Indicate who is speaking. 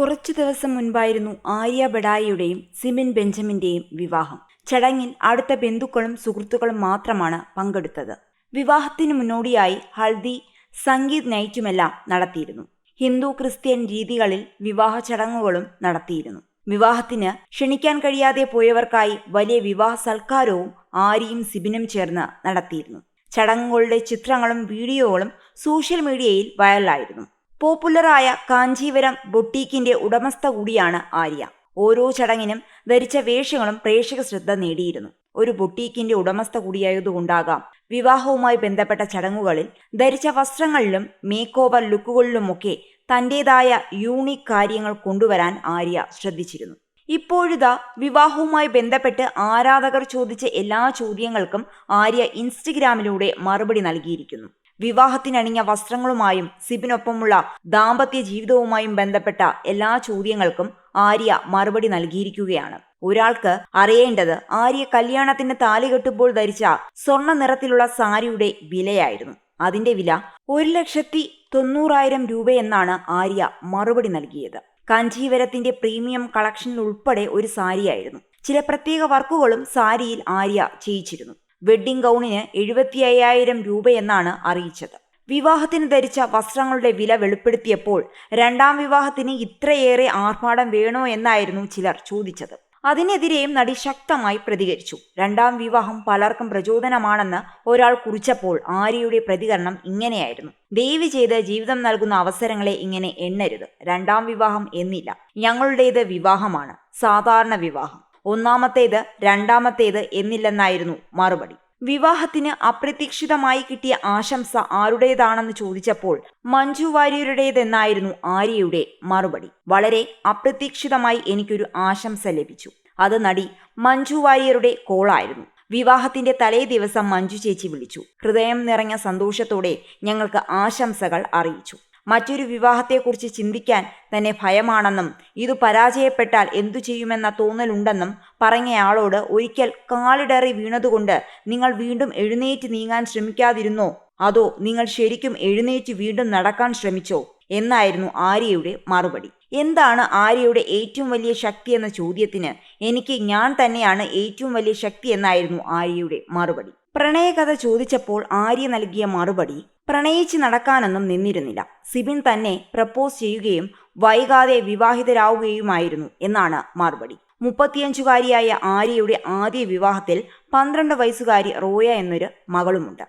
Speaker 1: കുറച്ചു ദിവസം മുൻപായിരുന്നു ആര്യ ബഡായിയുടെയും സിമിൻ ബെഞ്ചമിന്റെയും വിവാഹം. ചടങ്ങിൽ അടുത്ത ബന്ധുക്കളും സുഹൃത്തുക്കളും മാത്രമാണ് പങ്കെടുത്തത്. വിവാഹത്തിന് മുന്നോടിയായി ഹൽദി സംഗീത് നൈറ്റുമെല്ലാം നടത്തിയിരുന്നു. ഹിന്ദു ക്രിസ്ത്യൻ രീതികളിൽ വിവാഹ ചടങ്ങുകളും നടത്തിയിരുന്നു. വിവാഹത്തിന് ക്ഷണിക്കാൻ കഴിയാതെ പോയവർക്കായി വലിയ വിവാഹ സൽക്കാരവും ആര്യയും സിബിനും ചേർന്ന് നടത്തിയിരുന്നു. ചടങ്ങുകളുടെ ചിത്രങ്ങളും വീഡിയോകളും സോഷ്യൽ മീഡിയയിൽ വൈറലായിരുന്നു. പോപ്പുലറായ കാഞ്ചീവരം ബൊട്ടീക്കിന്റെ ഉടമസ്ഥ കൂടിയാണ് ആര്യ. ഓരോ ചടങ്ങിനും ധരിച്ച വേഷങ്ങളും പ്രേക്ഷക ശ്രദ്ധ നേടിയിരുന്നു. ഒരു ബൊട്ടീക്കിന്റെ ഉടമസ്ഥ കൂടിയായതുകൊണ്ടാകാം വിവാഹവുമായി ബന്ധപ്പെട്ട ചടങ്ങുകളിൽ ധരിച്ച വസ്ത്രങ്ങളിലും മേക്ക് ഓവർ ലുക്കുകളിലുമൊക്കെ തന്റേതായ യൂണിക് കാര്യങ്ങൾ കൊണ്ടുവരാൻ ആര്യ ശ്രദ്ധിച്ചിരുന്നു. ഇപ്പോഴിതാ വിവാഹവുമായി ബന്ധപ്പെട്ട് ആരാധകർ ചോദിച്ച എല്ലാ ചോദ്യങ്ങൾക്കും ആര്യ ഇൻസ്റ്റഗ്രാമിലൂടെ മറുപടി നൽകിയിരിക്കുന്നു. വിവാഹത്തിനണിഞ്ഞ വസ്ത്രങ്ങളുമായും സിബിനൊപ്പമുള്ള ദാമ്പത്യ ജീവിതവുമായും ബന്ധപ്പെട്ട എല്ലാ ചോദ്യങ്ങൾക്കും ആര്യ മറുപടി നൽകിയിരിക്കുകയാണ്. ഒരാൾക്ക് അറിയേണ്ടത് ആര്യ കല്യാണത്തിന് താലി കെട്ടുമ്പോൾ ധരിച്ച സ്വർണ നിറത്തിലുള്ള സാരിയുടെ വിലയായിരുന്നു. അതിന്റെ വില ഒരു ലക്ഷത്തി തൊണ്ണൂറായിരം രൂപയെന്നാണ് ആര്യ മറുപടി നൽകിയത്. കാഞ്ചീവരത്തിന്റെ പ്രീമിയം കളക്ഷനിൽ ഉൾപ്പെടെ ഒരു സാരിയായിരുന്നു. ചില പ്രത്യേക വർക്കുകളും സാരിയിൽ ആര്യ ചെയ്യിച്ചിരുന്നു. വെഡ്ഡിംഗ് ഗൗണിന് എഴുപത്തി അയ്യായിരം രൂപയെന്നാണ് അറിയിച്ചത്. വിവാഹത്തിന് ധരിച്ച വസ്ത്രങ്ങളുടെ വില വെളിപ്പെടുത്തിയപ്പോൾ രണ്ടാം വിവാഹത്തിന് ഇത്രയേറെ ആർഭാടം വേണോ എന്നായിരുന്നു ചിലർ ചോദിച്ചത്. അതിനെതിരെയും നടി ശക്തമായി പ്രതികരിച്ചു. രണ്ടാം വിവാഹം പലർക്കും പ്രചോദനമാണെന്ന് ഒരാൾ കുറിച്ചപ്പോൾ ആര്യയുടെ പ്രതികരണം ഇങ്ങനെയായിരുന്നു. ദേവി ചെയ്ത് ജീവിതം നൽകുന്ന അവസരങ്ങളെ ഇങ്ങനെ എണ്ണരുത്. രണ്ടാം വിവാഹം എന്നില്ല. ഞങ്ങളുടേത് വിവാഹമാണ്. സാധാരണ വിവാഹം. ഒന്നാമത്തേത് രണ്ടാമത്തേത് എന്നില്ലെന്നായിരുന്നു മറുപടി. വിവാഹത്തിന് അപ്രതീക്ഷിതമായി കിട്ടിയ ആശംസ ആരുടേതാണെന്ന് ചോദിച്ചപ്പോൾ മഞ്ജു വാര്യരുടേതെന്നായിരുന്നു ആര്യയുടെ മറുപടി. വളരെ അപ്രതീക്ഷിതമായി എനിക്കൊരു ആശംസ ലഭിച്ചു. അത് നടി മഞ്ജു വാര്യരുടെ കോളായിരുന്നു. വിവാഹത്തിന്റെ തലേ ദിവസം മഞ്ജു ചേച്ചി വിളിച്ചു. ഹൃദയം നിറഞ്ഞ സന്തോഷത്തോടെ ഞങ്ങൾക്ക് ആശംസകൾ അറിയിച്ചു. മറ്റൊരു വിവാഹത്തെക്കുറിച്ച് ചിന്തിക്കാൻ തന്നെ ഭയമാണെന്നും ഇത് പരാജയപ്പെട്ടാൽ എന്തു ചെയ്യുമെന്ന തോന്നലുണ്ടെന്നും പറഞ്ഞയാളോട് ഒരിക്കൽ കാലിടറി വീണതുകൊണ്ട് നിങ്ങൾ വീണ്ടും എഴുന്നേറ്റ് നീങ്ങാൻ ശ്രമിക്കാതിരുന്നോ? അതോ നിങ്ങൾ ശരിക്കും എഴുന്നേറ്റ് വീണ്ടും നടക്കാൻ ശ്രമിച്ചോ? എന്നായിരുന്നു ആര്യയുടെ മറുപടി. എന്താണ് ആര്യയുടെ ഏറ്റവും വലിയ ശക്തി എന്ന ചോദ്യത്തിന് എനിക്ക് ഞാൻ തന്നെയാണ് ഏറ്റവും വലിയ ശക്തി എന്നായിരുന്നു ആര്യയുടെ മറുപടി. പ്രണയകഥ ചോദിച്ചപ്പോൾ ആര്യ നൽകിയ മറുപടി പ്രണയിച്ച് നടക്കാനൊന്നും നിന്നിരുന്നില്ല. സിബിൻ തന്നെ പ്രപ്പോസ് ചെയ്യുകയും വൈകാതെ വിവാഹിതരാവുകയുമായിരുന്നു എന്നാണ് മറുപടി. മുപ്പത്തിയഞ്ചുകാരിയായ ആര്യയുടെ ആദ്യ വിവാഹത്തിൽ പന്ത്രണ്ട് വയസ്സുകാരി റോയ എന്നൊരു മകളുമുണ്ട്.